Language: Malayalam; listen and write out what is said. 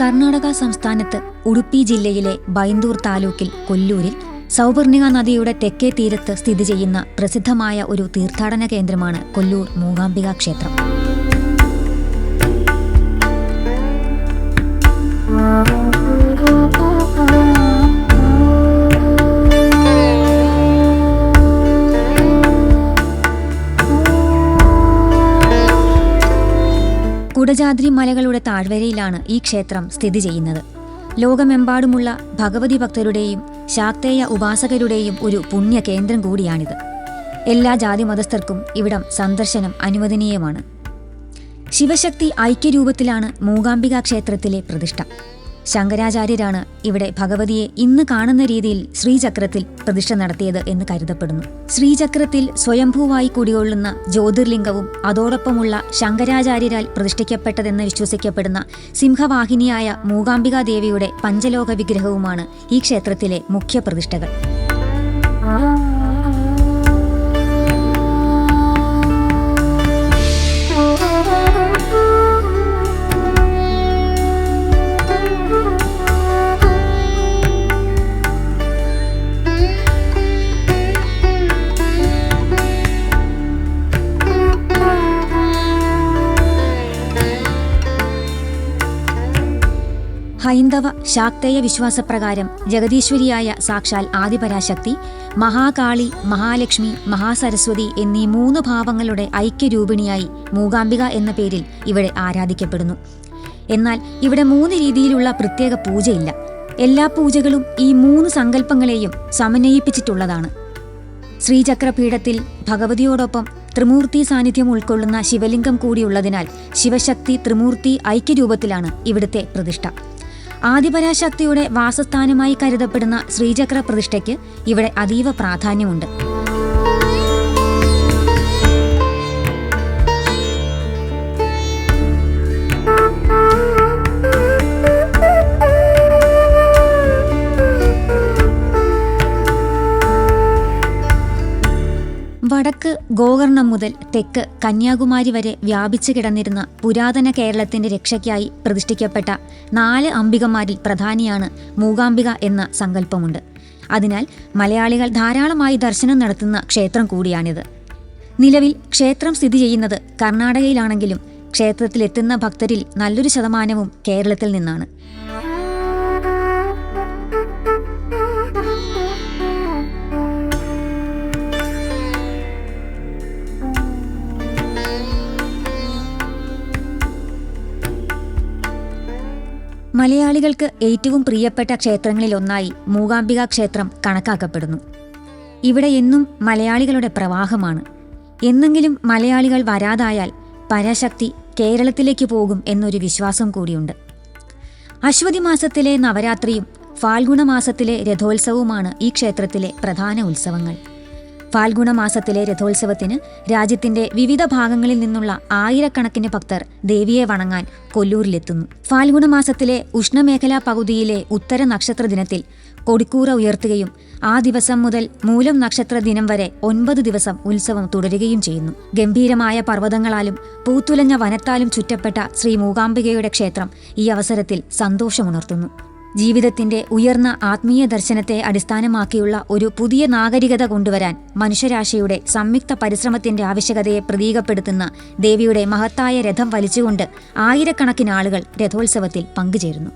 കർണാടക സംസ്ഥാനത്ത് ഉടുപ്പി ജില്ലയിലെ ബൈന്ദൂർ താലൂക്കിൽ കൊല്ലൂരിൽ സൗപർണിക നദിയുടെ തെക്കേ തീരത്ത് സ്ഥിതി ചെയ്യുന്ന പ്രസിദ്ധമായ ഒരു തീർത്ഥാടന കേന്ദ്രമാണ് കൊല്ലൂർ മൂകാംബിക ക്ഷേത്രം. കുടജാദ്രി മലകളുടെ താഴ്വരയിലാണ് ഈ ക്ഷേത്രം സ്ഥിതി ചെയ്യുന്നത്. ലോകമെമ്പാടുമുള്ള ഭഗവതി ഭക്തരുടെയും ശാക്തേയ ഉപാസകരുടെയും ഒരു പുണ്യ കേന്ദ്രം കൂടിയാണിത്. എല്ലാ ജാതി മതസ്ഥർക്കും ഇവിടം സന്ദർശനം അനുവദനീയമാണ്. ശിവശക്തി ഐക്യരൂപത്തിലാണ് മൂകാംബിക ക്ഷേത്രത്തിലെ പ്രതിഷ്ഠ. ശങ്കരാചാര്യരാണ് ഇവിടെ ഭഗവതിയെ ഇന്ന് കാണുന്ന രീതിയിൽ ശ്രീചക്രത്തിൽ പ്രതിഷ്ഠ നടത്തിയത് എന്ന് കരുതപ്പെടുന്നു. ശ്രീചക്രത്തിൽ സ്വയംഭൂവായി കുടികൊള്ളുന്ന ജ്യോതിർലിംഗവും അതോടൊപ്പമുള്ള ശങ്കരാചാര്യരാൽ പ്രതിഷ്ഠിക്കപ്പെട്ടതെന്ന് വിശ്വസിക്കപ്പെടുന്ന സിംഹവാഹിനിയായ മൂകാംബികാ ദേവിയുടെ പഞ്ചലോക വിഗ്രഹവുമാണ് ഈ ക്ഷേത്രത്തിലെ മുഖ്യ പ്രതിഷ്ഠകൾ ഹൈന്ദവ ശാക്തേയ വിശ്വാസപ്രകാരം ജഗദീശ്വരിയായ സാക്ഷാൽ ആദിപരാശക്തി മഹാകാളി മഹാലക്ഷ്മി മഹാസരസ്വതി എന്നീ മൂന്ന് ഭാവങ്ങളുടെ ഐക്യരൂപിണിയായി മൂകാംബിക എന്ന പേരിൽ ഇവിടെ ആരാധിക്കപ്പെടുന്നു. എന്നാൽ ഇവിടെ മൂന്ന് രീതിയിലുള്ള പ്രത്യേക പൂജയില്ല. എല്ലാ പൂജകളും ഈ മൂന്ന് സങ്കല്പങ്ങളെയും സമന്വയിപ്പിച്ചിട്ടുള്ളതാണ്. ശ്രീചക്രപീഠത്തിൽ ഭഗവതിയോടൊപ്പം ത്രിമൂർത്തി സാന്നിധ്യം ഉൾക്കൊള്ളുന്ന ശിവലിംഗം കൂടിയുള്ളതിനാൽ ശിവശക്തി ത്രിമൂർത്തി ഐക്യരൂപത്തിലാണ് ഇവിടുത്തെ പ്രതിഷ്ഠ. ആദിപരാശക്തിയുടെ വാസസ്ഥാനമായി കരുതപ്പെടുന്ന ശ്രീചക്ര പ്രതിഷ്ഠയ്ക്ക് ഇവിടെ അതീവ പ്രാധാന്യമുണ്ട്. വടക്ക് ഗോകർണം മുതൽ തെക്ക് കന്യാകുമാരി വരെ വ്യാപിച്ചു കിടന്നിരുന്ന പുരാതന കേരളത്തിന്റെ രക്ഷയ്ക്കായി പ്രതിഷ്ഠിക്കപ്പെട്ട നാല് അംബികമാരിൽ പ്രധാനിയാണ് മൂകാംബിക എന്ന സങ്കല്പമുണ്ട്. അതിനാൽ മലയാളികൾ ധാരാളമായി ദർശനം നടത്തുന്ന ക്ഷേത്രം കൂടിയാണിത്. നിലവിൽ ക്ഷേത്രം സ്ഥിതി ചെയ്യുന്നത് കർണാടകയിലാണെങ്കിലും ക്ഷേത്രത്തിലെത്തുന്ന ഭക്തരിൽ നല്ലൊരു ശതമാനവും കേരളത്തിൽ നിന്നാണ്. മലയാളികൾക്ക് ഏറ്റവും പ്രിയപ്പെട്ട ക്ഷേത്രങ്ങളിലൊന്നായി മൂകാംബിക ക്ഷേത്രം കണക്കാക്കപ്പെടുന്നു. ഇവിടെ എന്നും മലയാളികളുടെ പ്രവാഹമാണ്. എന്നെങ്കിലും മലയാളികൾ വരാതായാൽ പരാശക്തി കേരളത്തിലേക്ക് പോകും എന്നൊരു വിശ്വാസം കൂടിയുണ്ട്. അശ്വതി മാസത്തിലെ നവരാത്രിയും ഫാൽഗുണ മാസത്തിലെ രഥോത്സവവുമാണ് ഈ ക്ഷേത്രത്തിലെ പ്രധാന ഉത്സവങ്ങൾ. ഫാൽഗുണ മാസത്തിലെ രഥോത്സവത്തിന് രാജ്യത്തിന്റെ വിവിധ ഭാഗങ്ങളിൽ നിന്നുള്ള ആയിരക്കണക്കിന് ഭക്തർ ദേവിയെ വണങ്ങാൻ കൊല്ലൂരിലെത്തുന്നു. ഫാൽഗുണ മാസത്തിലെ ഉഷ്ണമേഖലാ പകുതിയിലെ ഉത്തര നക്ഷത്ര ദിനത്തിൽ കൊടിക്കൂറ ഉയർത്തുകയും ആ ദിവസം മുതൽ മൂലം നക്ഷത്ര ദിനം വരെ ഒൻപത് ദിവസം ഉത്സവം തുടരുകയും ചെയ്യുന്നു. ഗംഭീരമായ പർവതങ്ങളാലും പൂത്തുലഞ്ഞ വനത്താലും ചുറ്റപ്പെട്ട ശ്രീ മൂകാംബികയുടെ ക്ഷേത്രം ഈ അവസരത്തിൽ സന്തോഷമുണർത്തുന്നു. ജീവിതത്തിന്റെ ഉയർന്ന ആത്മീയ ദർശനത്തെ അടിസ്ഥാനമാക്കിയുള്ള ഒരു പുതിയ നാഗരികത കൊണ്ടുവരാൻ മനുഷ്യരാശിയുടെ സംയുക്ത പരിശ്രമത്തിന്റെ ആവശ്യകതയെ പ്രതീകപ്പെടുത്തുന്ന ദേവിയുടെ മഹത്തായ രഥം വലിച്ചുകൊണ്ട് ആയിരക്കണക്കിന് ആളുകൾ രഥോത്സവത്തിൽ പങ്കുചേരുന്നു.